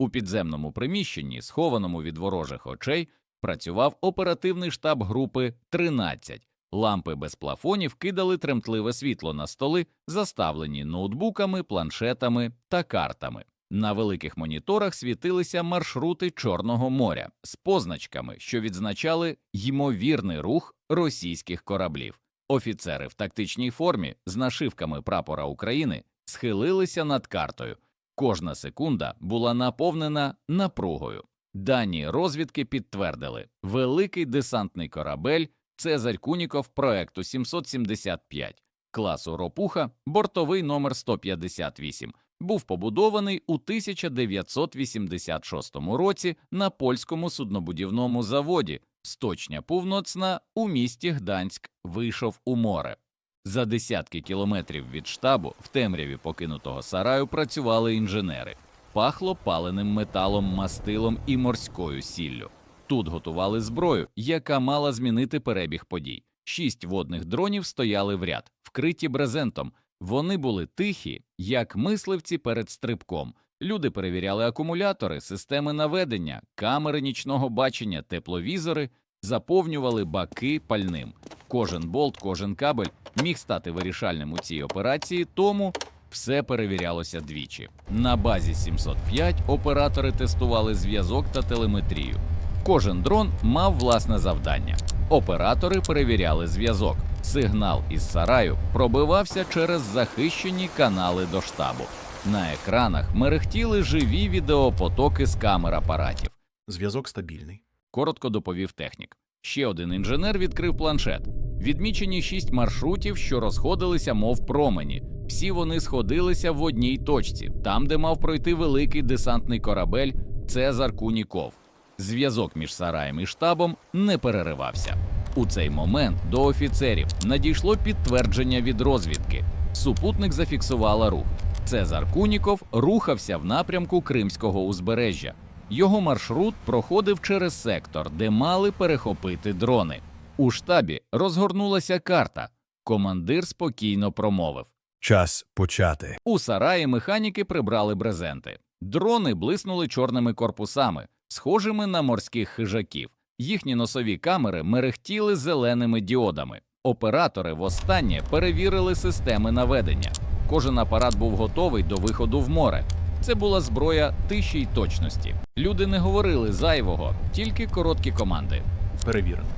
У підземному приміщенні, схованому від ворожих очей, працював оперативний штаб групи 13. Лампи без плафонів кидали тремтливе світло на столи, заставлені ноутбуками, планшетами та картами. На великих моніторах світилися маршрути Чорного моря з позначками, що відзначали ймовірний рух російських кораблів. Офіцери в тактичній формі з нашивками прапора України схилилися над картою. Кожна секунда була наповнена напругою. Дані розвідки підтвердили великий десантний корабель Цезарь Куніков проекту 775 класу Ропуха, бортовий номер 158, був побудований у 1986 році на польському суднобудівному заводі Сточня Півноцна у місті Гданськ вийшов у море. За десятки кілометрів від штабу в темряві покинутого сараю працювали інженери. Пахло паленим металом, мастилом і морською сіллю. Тут готували зброю, яка мала змінити перебіг подій. Шість водних дронів стояли в ряд, вкриті брезентом. Вони були тихі, як мисливці перед стрибком. Люди перевіряли акумулятори, системи наведення, камери нічного бачення, тепловізори, заповнювали баки пальним. Кожен болт, кожен кабель міг стати вирішальним у цій операції, тому все перевірялося двічі. На базі 705 оператори тестували зв'язок та телеметрію. Кожен дрон мав власне завдання. Оператори перевіряли зв'язок. Сигнал із сараю пробивався через захищені канали до штабу. На екранах мерехтіли живі відеопотоки з камер апаратів. Зв'язок стабільний. Коротко доповів технік. Ще один інженер відкрив планшет. Відмічені шість маршрутів, що розходилися, мов промені. Всі вони сходилися в одній точці, там, де мав пройти великий десантний корабель Цезар Куніков. Зв'язок між сараєм і штабом не переривався. У цей момент до офіцерів надійшло підтвердження від розвідки. Супутник зафіксувала рух. Цезар Куніков рухався в напрямку Кримського узбережжя. Його маршрут проходив через сектор, де мали перехопити дрони. У штабі розгорнулася карта. Командир спокійно промовив. Час почати. У сараї механіки прибрали брезенти. Дрони блиснули чорними корпусами, схожими на морських хижаків. Їхні носові камери мерехтіли зеленими діодами. Оператори востаннє перевірили системи наведення. Кожен апарат був готовий до виходу в море. Це була зброя тиші й точності. Люди не говорили зайвого, тільки короткі команди. Перевірено.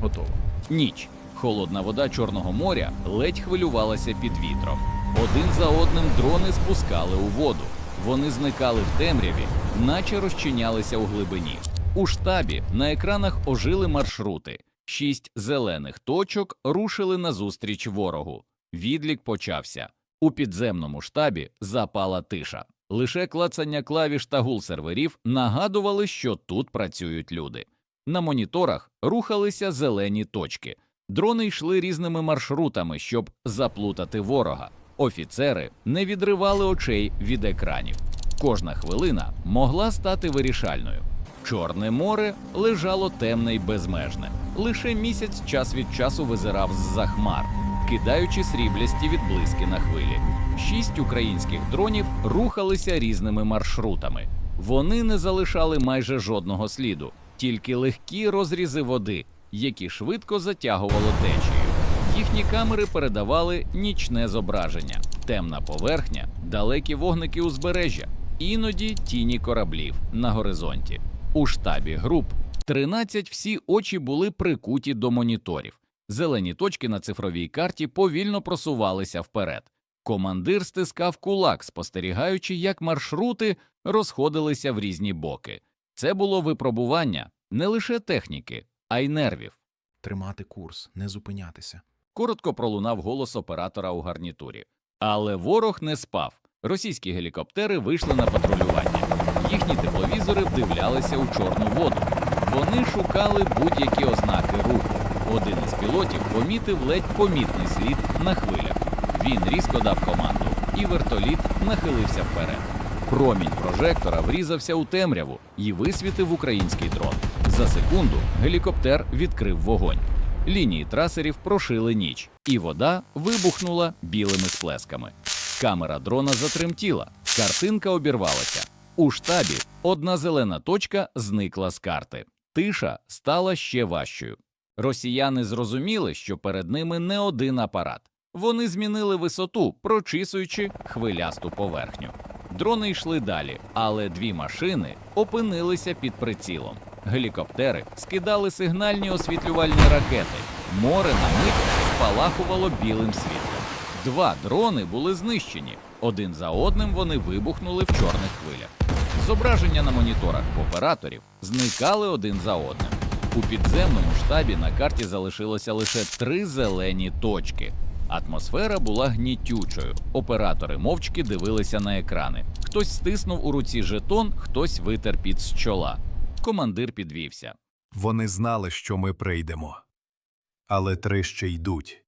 Готово. Ніч. Холодна вода Чорного моря ледь хвилювалася під вітром. Один за одним дрони спускали у воду. Вони зникали в темряві, наче розчинялися у глибині. У штабі на екранах ожили маршрути. Шість зелених точок рушили назустріч ворогу. Відлік почався. У підземному штабі запала тиша. Лише клацання клавіш та гул серверів нагадували, що тут працюють люди. На моніторах рухалися зелені точки. Дрони йшли різними маршрутами, щоб заплутати ворога. Офіцери не відривали очей від екранів. Кожна хвилина могла стати вирішальною. Чорне море лежало темне й безмежне. Лише місяць час від часу визирав з-за хмар, кидаючи сріблясті відблиски на хвилі. Шість українських дронів рухалися різними маршрутами. Вони не залишали майже жодного сліду, тільки легкі розрізи води, які швидко затягувало течією. Їхні камери передавали нічне зображення, темна поверхня, далекі вогники узбережжя, іноді тіні кораблів на горизонті. У штабі груп 13 всі очі були прикуті до моніторів. Зелені точки на цифровій карті повільно просувалися вперед. Командир стискав кулак, спостерігаючи, як маршрути розходилися в різні боки. Це було випробування не лише техніки, а й нервів. Тримати курс, не зупинятися. Коротко пролунав голос оператора у гарнітурі. Але ворог не спав. Російські гелікоптери вийшли на патрулювання. Їхні тепловізори вдивлялися у чорну воду. Вони шукали будь-які ознаки руху. Один із пілотів помітив ледь помітний слід на хвилях. Він різко дав команду, і вертоліт нахилився вперед. Промінь прожектора врізався у темряву і висвітив український дрон. За секунду гелікоптер відкрив вогонь. Лінії трасерів прошили ніч, і вода вибухнула білими сплесками. Камера дрона затремтіла, картинка обірвалася. У штабі одна зелена точка зникла з карти. Тиша стала ще важчою. Росіяни зрозуміли, що перед ними не один апарат. Вони змінили висоту, прочісуючи хвилясту поверхню. Дрони йшли далі, але дві машини опинилися під прицілом. Гелікоптери скидали сигнальні освітлювальні ракети. Море на мить спалахувало білим світлом. Два дрони були знищені. Один за одним вони вибухнули в чорних хвилях. Зображення на моніторах операторів зникали один за одним. У підземному штабі на карті залишилося лише три зелені точки. Атмосфера була гнітючою. Оператори мовчки дивилися на екрани. Хтось стиснув у руці жетон, хтось витер під з чола. Командир підвівся. Вони знали, що ми прийдемо. Але три ще йдуть,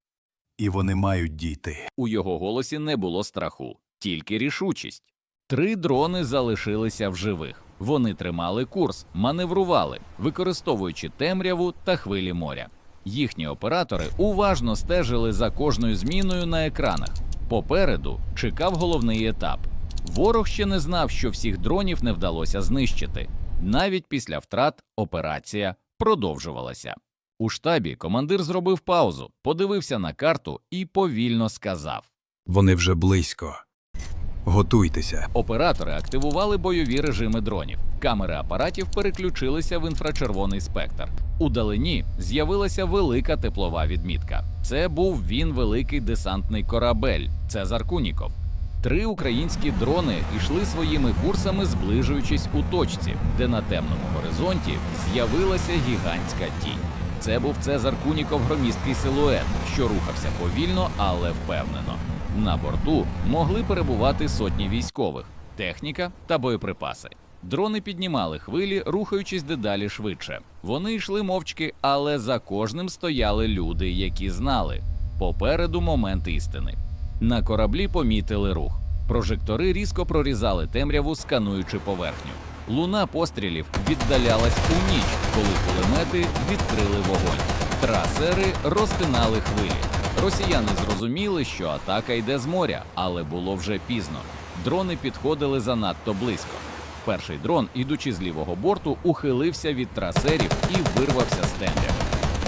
і вони мають дійти. У його голосі не було страху, тільки рішучість. Три дрони залишилися в живих. Вони тримали курс, маневрували, використовуючи темряву та хвилі моря. Їхні оператори уважно стежили за кожною зміною на екранах. Попереду чекав головний етап. Ворог ще не знав, що всіх дронів не вдалося знищити. Навіть після втрат операція продовжувалася. У штабі командир зробив паузу, подивився на карту і повільно сказав: Вони вже близько. Готуйтеся. Оператори активували бойові режими дронів. Камери апаратів переключилися в інфрачервоний спектр. У далині з'явилася велика теплова відмітка. Це був він великий десантний корабель Цезар Куніков. Три українські дрони йшли своїми курсами, зближуючись у точці, де на темному горизонті з'явилася гігантська тінь. Це був Цезар Куніков громісткий силует, що рухався повільно, але впевнено. На борту могли перебувати сотні військових, техніка та боєприпаси. Дрони піднімали хвилі, рухаючись дедалі швидше. Вони йшли мовчки, але за кожним стояли люди, які знали попереду момент істини. На кораблі помітили рух. Прожектори різко прорізали темряву, скануючи поверхню. Луна пострілів віддалялась у ніч, коли кулемети відкрили вогонь. Трасери розтинали хвилі. Росіяни зрозуміли, що атака йде з моря, але було вже пізно. Дрони підходили занадто близько. Перший дрон, ідучи з лівого борту, ухилився від трасерів і вирвався з темряви.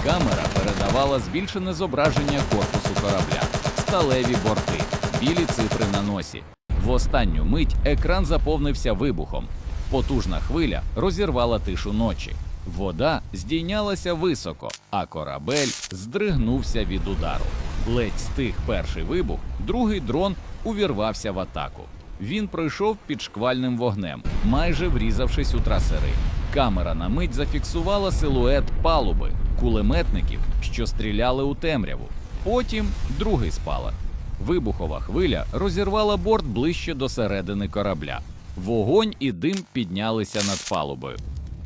Камера передавала збільшене зображення корпусу корабля, сталеві борти, білі цифри на носі. В останню мить екран заповнився вибухом. Потужна хвиля розірвала тишу ночі. Вода здійнялася високо, а корабель здригнувся від удару. Ледь стих перший вибух, другий дрон увірвався в атаку. Він пройшов під шквальним вогнем, майже врізавшись у трасери. Камера на мить зафіксувала силует палуби, кулеметників, що стріляли у темряву. Потім другий спалах. Вибухова хвиля розірвала борт ближче до середини корабля. Вогонь і дим піднялися над палубою.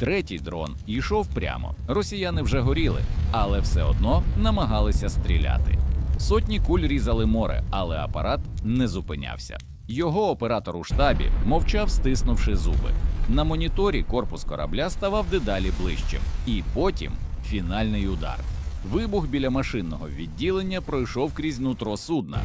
Третій дрон йшов прямо. Росіяни вже горіли, але все одно намагалися стріляти. Сотні куль різали море, але апарат не зупинявся. Його оператор у штабі мовчав, стиснувши зуби. На моніторі корпус корабля ставав дедалі ближчим, і потім фінальний удар. Вибух біля машинного відділення пройшов крізь нутро судна.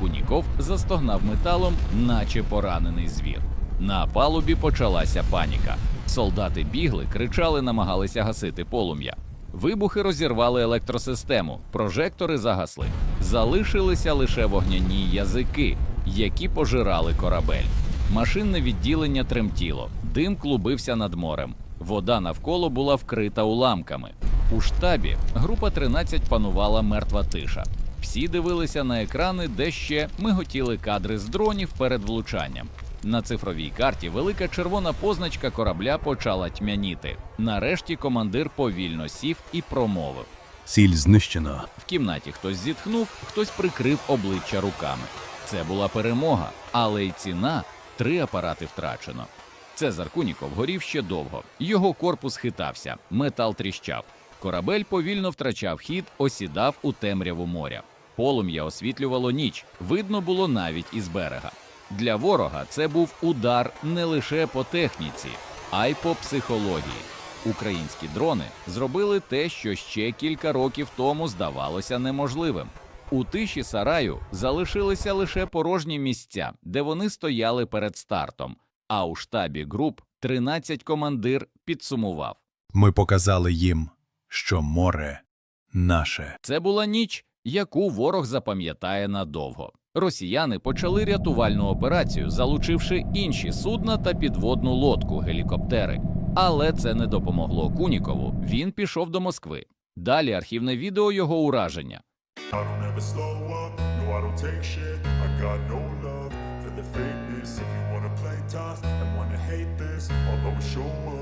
Куніков застогнав металом, наче поранений звір. На палубі почалася паніка. Солдати бігли, кричали, намагалися гасити полум'я. Вибухи розірвали електросистему, прожектори загасли. Залишилися лише вогняні язики, які пожирали корабель. Машинне відділення тремтіло, дим клубився над морем. Вода навколо була вкрита уламками. У штабі група 13 панувала мертва тиша. Всі дивилися на екрани, де ще миготіли кадри з дронів перед влучанням. На цифровій карті велика червона позначка корабля почала тьмяніти. Нарешті командир повільно сів і промовив. Ціль знищено. В кімнаті хтось зітхнув, хтось прикрив обличчя руками. Це була перемога, але й ціна три апарати втрачено. Цезар Куніков горів ще довго. Його корпус хитався, метал тріщав. Корабель повільно втрачав хід, осідав у темряву моря. Полум'я освітлювало ніч, видно було навіть із берега. Для ворога це був удар не лише по техніці, а й по психології. Українські дрони зробили те, що ще кілька років тому здавалося неможливим. У тиші сараю залишилися лише порожні місця, де вони стояли перед стартом, А у штабі груп 13 командир підсумував. Ми показали їм, що море наше. Це була ніч, яку ворог запам'ятає надовго. Росіяни почали рятувальну операцію, залучивши інші судна та підводну лодку гелікоптери. Але це не допомогло Кунікову. Він пішов до Москви. Далі архівне відео його ураження. Show up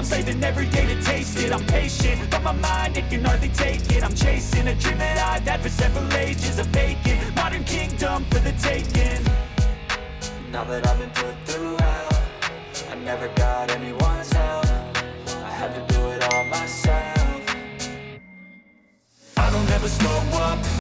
I'm saving every day to taste it. I'm patient, but my mind, it can hardly take it. I'm chasing a dream that I've had for several ages A vacant, modern kingdom for the taking. Now that I've been put through hell I never got anyone's help. I had to do it all myself. I don't ever slow up.